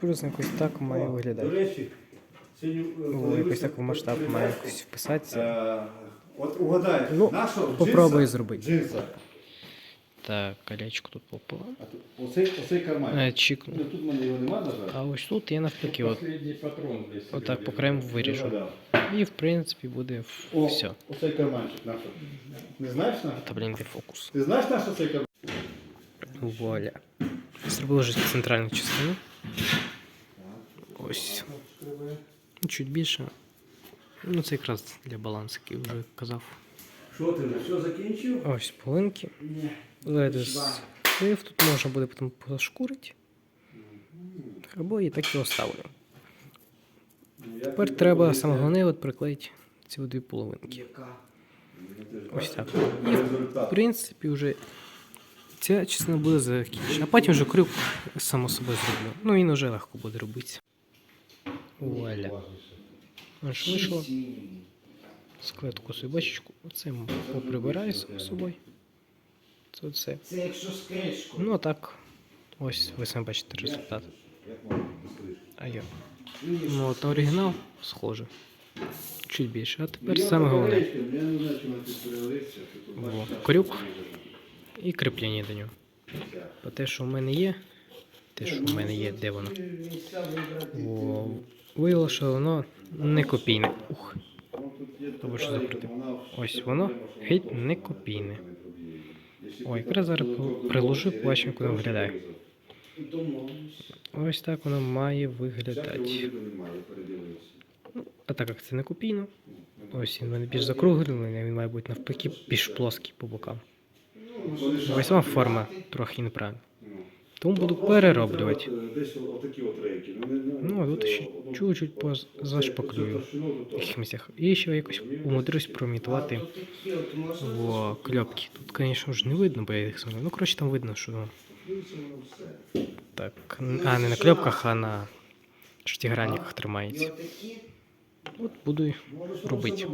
Плюс якось так має До речі, сьогодні е, коли якось так в масштаб має якось вписатися. е, От угадай, Ну, нашого попробуй джинса, зробити. Джинса. Так, колечко тут попало. А тут оцей, оцей карман. Е, Чікну. Ну, тут мене його нема, на жаль. А ось тут я навпаки, от, патрон себя. отак по Не виріжу. І в принципі буде О, все. оцей карманчик наш. Не знаєш наш? Та блін, де фокус. Ти знаєш наш оцей карман? Вуаля. Зробили вже центральну частину. Ось. Ну, Чуть більше. Ну, це якраз для балансу, який вже казав. Що ти все закінчив? Ось полинки. Леди слив. Тут можна буде потім пошкурити. Або і так і оставлю. Тепер треба саме головне от приклеїти ці дві половинки. Ось так. І в принципі вже ця частина буде закінчена. А потім вже крюк само собою зроблю. Ну він вже легко буде робити. Вуаля. Аж вийшло. Склетку свою бачечку. Оце поприбираю само собою. Це оце. Це якщо з кришкою. Ну а так. Ось ви самі бачите результат. А я. Ну от на оригінал схоже. Чуть більше. А тепер саме головне. Во, крюк і кріплення до нього. Бо те, що в мене є, те, що в мене є, де воно. О, виявилося, що воно не копійне. Ух. Тобто, що закрутив. Ось воно геть не копійне. Ой, якраз зараз приложу, побачимо, як воно виглядає. Ось так воно має виглядати. А так як це не копійно, ось він мене більш закруглений, він має бути навпаки більш плоский по бокам. Ось вам форма трохи неправильна. Тому буду перероблювати. Десь отакі от рейки. Ну, а тут ще чуть-чуть поз- зашпаклюю в яких місцях. І ще якось умудрюсь промітувати в кльопки. Тут, звісно ж, не видно, бо я їх зробив. Ну, коротше, там видно, що так. А, не на кльопках, а на шестигранниках тримається. От буду робити.